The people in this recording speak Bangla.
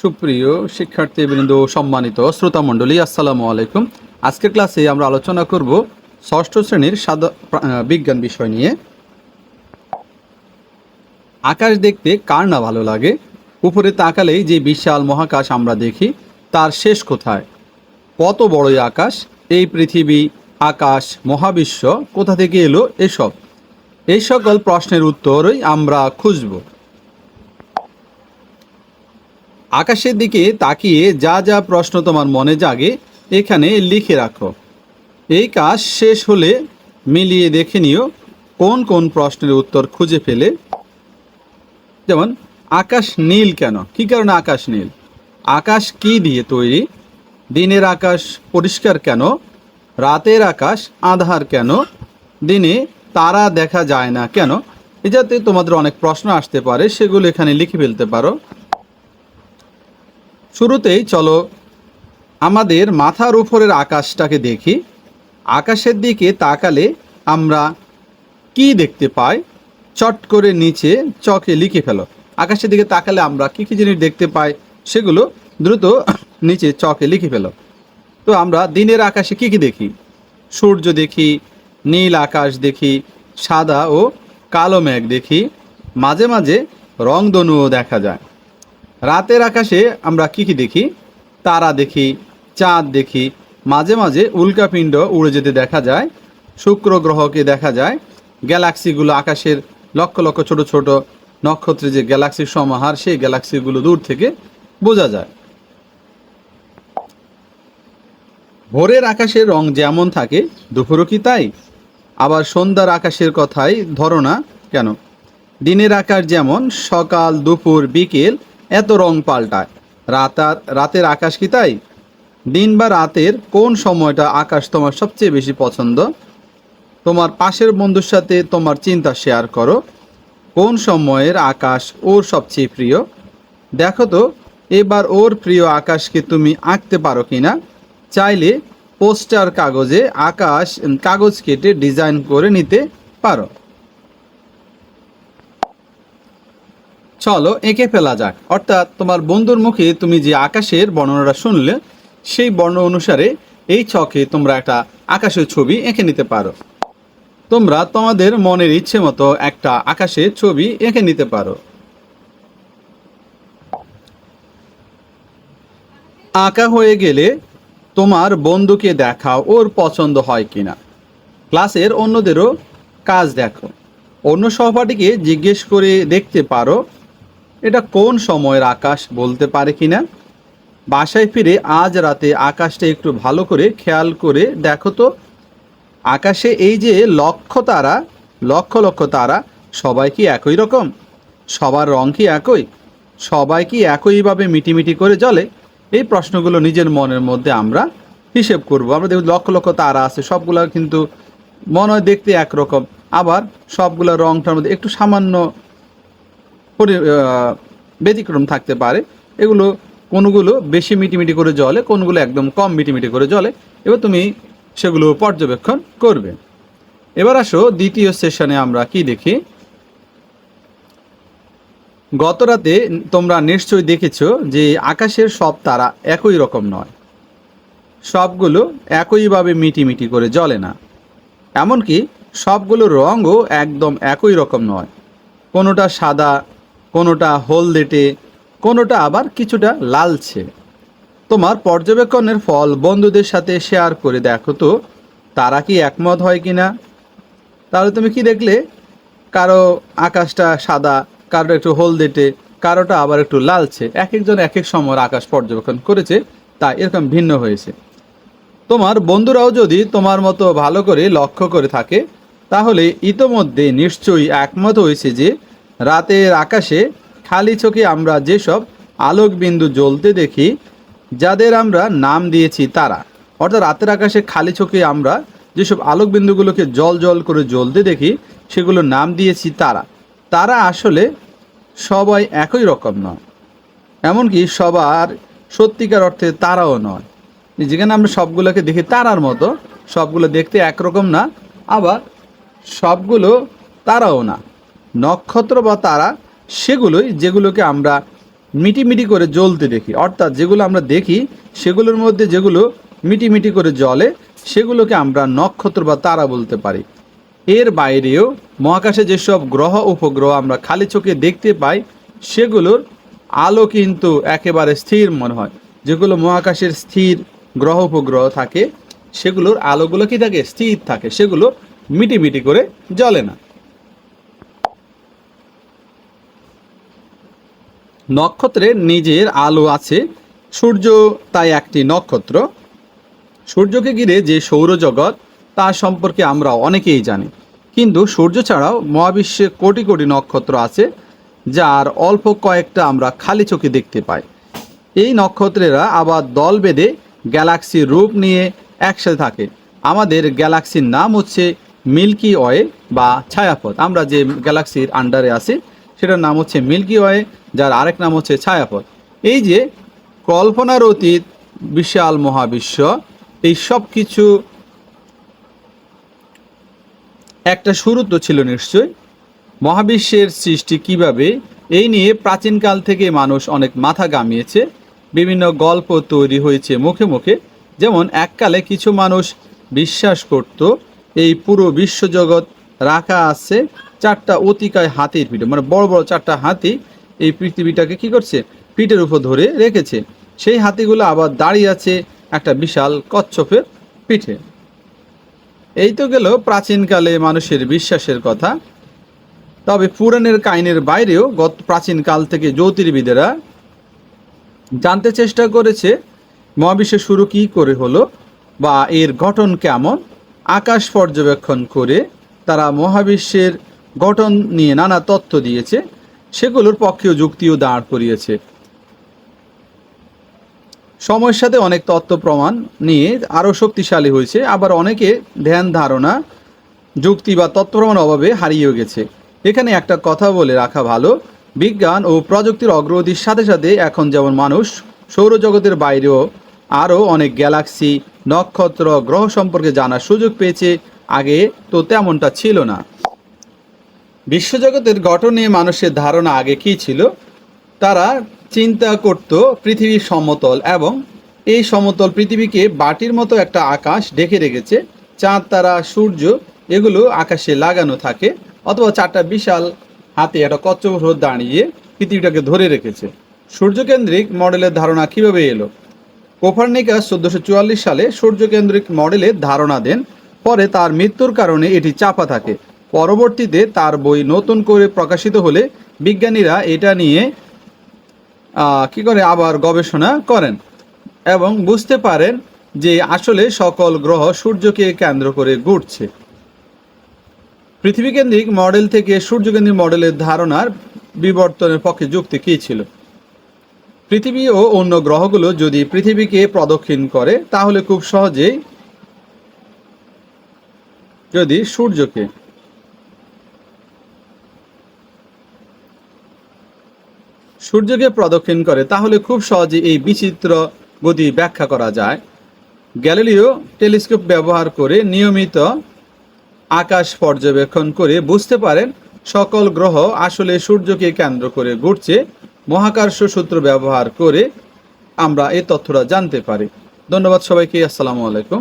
সুপ্রিয় শিক্ষার্থীবৃন্দ, সম্মানিত শ্রোতা মণ্ডলী আসসালামু আলাইকুম। আজকের ক্লাসে আমরা আলোচনা করব ষষ্ঠ শ্রেণির সাদা বিজ্ঞান বিষয় নিয়ে। আকাশ দেখতে কার না ভালো লাগে? উপরে তাকালেই যে বিশাল মহাকাশ আমরা দেখি, তার শেষ কোথায়? কত বড়ই আকাশ? এই পৃথিবী, আকাশ, মহাবিশ্ব, কোথা থেকে এলো এসব? এই সকল প্রশ্নের উত্তরই আমরা খুঁজব। আকাশের দিকে তাকিয়ে যা যা প্রশ্ন তোমার মনে জাগে, এখানে লিখে রাখো। এই কাজ শেষ হলে মিলিয়ে দেখে নিও কোন কোন প্রশ্নের উত্তর খুঁজে ফেলে যেমন, আকাশ নীল কেন? কি কারণে আকাশ নীল? আকাশ কি দিয়ে তৈরি? দিনের আকাশ পরিষ্কার কেন? রাতের আকাশ আধার কেন? দিনে তারা দেখা যায় না কেন? এ যাতে তোমাদের অনেক প্রশ্ন আসতে পারে, সেগুলো এখানে লিখে ফেলতে পারো। শুরুতেই চলো আমাদের মাথার উপরের আকাশটাকে দেখি। আকাশের দিকে তাকালে আমরা কি দেখতে পাই? চট করে নিচে চকে লিখে ফেলো। আকাশের দিকে তাকালে আমরা কি কি জিনিস দেখতে পাই সেগুলো দ্রুত নিচে চকে লিখে ফেলো। তো আমরা দিনের আকাশে কি কি দেখি? সূর্য দেখি, নীল আকাশ দেখি, সাদা ও কালো মেঘ দেখি। মাঝে মাঝে রংধনুও দেখা যায়। রাতের আকাশে আমরা কি কি দেখি? তারা দেখি, চাঁদ দেখি, মাঝে মাঝে উল্কাপিণ্ড উড়ে যেতে দেখা যায়, শুক্র গ্রহকে দেখা যায়, গ্যালাক্সিগুলো আকাশের লক্ষ লক্ষ ছোট ছোট নক্ষত্রে যে গ্যালাক্সির সমাহার, সেই গ্যালাক্সিগুলো দূর থেকে বোঝা যায়। ভোরের আকাশের রং যেমন থাকে, দুপুরও কি তাই? আবার সন্ধ্যার আকাশের কথাই ধরো না কেন? দিনের আকাশ যেমন সকাল, দুপুর, বিকেল এত রং পাল্টায়। রাতার রাতের আকাশ কি তাই? দিন বা রাতের কোন সময়টা আকাশ তোমার সবচেয়ে বেশি পছন্দ? তোমার পাশের বন্ধুর সাথে তোমার চিন্তা শেয়ার করো। কোন সময়ের আকাশ ওর সবচেয়ে প্রিয়? দেখো তো, এবার ওর প্রিয় আকাশকে তুমি আঁকতে পারো কি না চাইলে পোস্টার কাগজে আকাশ কাগজ কেটে ডিজাইন করে নিতে পারো। চলো এঁকে ফেলা যাক। অর্থাৎ তোমার বন্ধুর মুখে তুমি যে আকাশের বর্ণনাটা শুনলে, সেই বর্ণ অনুসারে এই ছকে তোমরা একটা আকাশের ছবি এঁকে নিতে পারো। তোমরা তোমাদের মনের ইচ্ছে মতো একটা আকাশের ছবি এঁকে নিতে পারো। আঁকা হয়ে গেলে তোমার বন্ধুকে দেখাও ওর পছন্দ হয় কিনা। ক্লাসের অন্যদেরও কাজ দেখো। অন্য সহপাঠীকে জিজ্ঞেস করে দেখতে পারো এটা কোন সময়ের আকাশ বলতে পারে কি না? বাসায় ফিরে আজ রাতে আকাশটা একটু ভালো করে খেয়াল করে দেখো তো। আকাশে এই যে লক্ষ তারা, লক্ষ লক্ষ তারা, সবাই কি একই রকম? সবার রং কি একই? সবাই কি একইভাবে মিটিমিটি করে জ্বলে? এই প্রশ্নগুলো নিজের মনের মধ্যে আমরা হিসেব করব। আমরা দেখব লক্ষ লক্ষ তারা আছে, সবগুলো কিন্তু মনে হয় দেখতে একরকম। আবার সবগুলো রংটার মধ্যে একটু সামান্য ব্যতিক্রম থাকতে পারে। এগুলো, কোনগুলো বেশি মিটিমিটি করে জ্বলে, কোনগুলো একদম কম মিটিমিটি করে জলে এবার তুমি সেগুলো পর্যবেক্ষণ করবে। এবার আসো দ্বিতীয় সেশনে আমরা কি দেখি? গত রাতে তোমরা নিশ্চয়ই দেখেছ যে আকাশের সব তারা একই রকম নয়। সবগুলো একইভাবে মিটিমিটি করে জ্বলে না। এমনকি সবগুলো রঙও একদম একই রকম নয়। কোনোটা সাদা কোনোটা হলদেটে কোনোটা আবার কিছুটা লালচে। তোমার পর্যবেক্ষণের ফল বন্ধুদের সাথে শেয়ার করে দেখো তো, তারা কি একমত হয় কি না তাহলে তুমি কি দেখলে? কারও আকাশটা সাদা কারও একটু হলদেটে কারোটা আবার একটু লালছে এক একজন এক এক সময়ের আকাশ পর্যবেক্ষণ করেছে, তা এরকম ভিন্ন হয়েছে। তোমার বন্ধুরাও যদি তোমার মতো ভালো করে লক্ষ্য করে থাকে, তাহলে ইতোমধ্যে নিশ্চয়ই একমত হয়েছে যে রাতের আকাশে খালি চোখে আমরা যেসব আলোক বিন্দু জ্বলতে দেখি, যাদের আমরা নাম দিয়েছি তারা। অর্থাৎ রাতের আকাশে খালি চোখে আমরা যেসব আলোক বিন্দুগুলোকে জল জল করে জ্বলতে দেখি সেগুলো নাম দিয়েছি তারা। তারা আসলে সবাই একই রকম নয়। এমনকি সবার সত্যিকার অর্থে তারাও নয়। যেখানে আমরা সবগুলোকে দেখি তারার মতো, সবগুলো দেখতে একরকম না, আবার সবগুলো তারাও না। নক্ষত্র বা তারা, সেগুলোই যেগুলোকে আমরা মিটিমিটি করে জ্বলতে দেখি। অর্থাৎ যেগুলো আমরা দেখি, সেগুলোর মধ্যে যেগুলো মিটিমিটি করে জ্বলে, সেগুলোকে আমরা নক্ষত্র বা তারা বলতে পারি। এর বাইরেও মহাকাশে যেসব গ্রহ, উপগ্রহ আমরা খালি চোখে দেখতে পাই, সেগুলোর আলো কিন্তু একেবারে স্থির মনে হয়। যেগুলো মহাকাশের স্থির গ্রহ, উপগ্রহ থাকে, সেগুলোর আলোগুলো কি থাকে? স্থির থাকে। সেগুলো মিটিমিটি করে জ্বলে না। নক্ষত্রের নিজের আলো আছে, সূর্য তাই একটি নক্ষত্র। সূর্যকে ঘিরে যে সৌরজগৎ, তা সম্পর্কে আমরা অনেকেই জানি। কিন্তু সূর্য ছাড়াও মহাবিশ্বে কোটি কোটি নক্ষত্র আছে, যার অল্প কয়েকটা আমরা খালি চোখে দেখতে পাই। এই নক্ষত্রেরা আবার দল বেঁধে গ্যালাক্সির রূপ নিয়ে একসাথে থাকে। আমাদের গ্যালাক্সির নাম হচ্ছে মিল্কি ওয়ে বা ছায়াপথ। আমরা যে গ্যালাক্সির আন্ডারে আছি, সেটার নাম হচ্ছে মিল্কি ওয়ে। যার আরেক নাম হচ্ছে ছায়াপথ। এই যে কল্পনার অতীত বিশাল মহাবিশ্ব, এই সব কিছু একটা শুরু তো ছিল নিশ্চয় মহাবিশ্বের সৃষ্টি কীভাবে, এই নিয়ে প্রাচীনকাল থেকে মানুষ অনেক মাথা গামিয়েছে বিভিন্ন গল্প তৈরি হয়েছে মুখে মুখে। যেমন এককালে কিছু মানুষ বিশ্বাস করত, এই পুরো বিশ্বজগৎ রাখা আছে চারটা অতিকায় হাতির পিঠে মানে বড় বড় চারটা হাতি এই পৃথিবীটাকে কি করছে? পিঠের উপর ধরে রেখেছে। সেই হাতিগুলো আবার দাঁড়িয়ে আছে একটা বিশাল কচ্ছপের পিঠে। এই তো গেল প্রাচীনকালে মানুষের বিশ্বাসের কথা। তবে পুরাণের কাহিনীর বাইরেও গত প্রাচীনকাল থেকে জ্যোতির্বিদেরা জানতে চেষ্টা করেছে মহাবিশ্বের শুরু কী করে হলো বা এর গঠন কেমন? আকাশ পর্যবেক্ষণ করে তারা মহাবিশ্বের গঠন নিয়ে নানা তথ্য দিয়েছে। সেগুলোর পক্ষেও যুক্তিও দাঁড় করিয়েছে। সময়ের সাথে অনেক তত্ত্ব প্রমাণ নিয়ে আরও শক্তিশালী হয়েছে, আবার অনেকে ধ্যান ধারণা, যুক্তি বা তত্ত্ব প্রমাণ অভাবে হারিয়েও গেছে। এখানে একটা কথা বলে রাখা ভালো, বিজ্ঞান ও প্রযুক্তির অগ্রগতির সাথে সাথে এখন যেমন মানুষ সৌরজগতের বাইরেও আরও অনেক গ্যালাক্সি, নক্ষত্র, গ্রহ সম্পর্কে জানার সুযোগ পেয়েছে, আগে তো তেমনটা ছিল না। বিশ্বজগতের গঠনে মানুষের ধারণা আগে কী ছিল? তারা চিন্তা করত পৃথিবী সমতল এবং এই সমতল পৃথিবীকে বাটির মতো একটা আকাশ ঢেকে রেখেছে। চাঁদ, তারা, সূর্য, এগুলো আকাশে লাগানো থাকে অথবা চারটা বিশাল হাতে একটা কচ্ছপ দাঁড়িয়ে পৃথিবীটাকে ধরে রেখেছে। সূর্যকেন্দ্রিক মডেলের ধারণা কীভাবে এলো? কোপার্নিকাস চোদ্দোশো চুয়াল্লিশ সালে সূর্যকেন্দ্রিক মডেলের ধারণা দেন, পরে তার মৃত্যুর কারণে এটি চাপা থাকে। পরবর্তীতে তার বই নতুন করে প্রকাশিত হলে বিজ্ঞানীরা এটা নিয়ে কি করে আবার গবেষণা করেন এবং বুঝতে পারেন যে আসলে সকল গ্রহ সূর্যকে কেন্দ্র করে ঘুরছে। পৃথিবীকেন্দ্রিক মডেল থেকে সূর্যকেন্দ্রিক মডেলের ধারণার বিবর্তনের পক্ষে যুক্তি কী ছিল? পৃথিবী ও অন্য গ্রহগুলো যদি পৃথিবীকে প্রদক্ষিণ করে, তাহলে খুব সহজেই যদি সূর্যকে সূর্যকে প্রদক্ষিণ করে, তাহলে খুব সহজে এই বিচিত্র গতি ব্যাখ্যা করা যায়। গ্যালিলিও টেলিস্কোপ ব্যবহার করে নিয়মিত আকাশ পর্যবেক্ষণ করে বুঝতে পারেন সকল গ্রহ আসলে সূর্যকে কেন্দ্র করে ঘুরছে। মহাকর্ষ সূত্র ব্যবহার করে আমরা এই তথ্যটা জানতে পারি। ধন্যবাদ সবাইকে, আসসালামু আলাইকুম।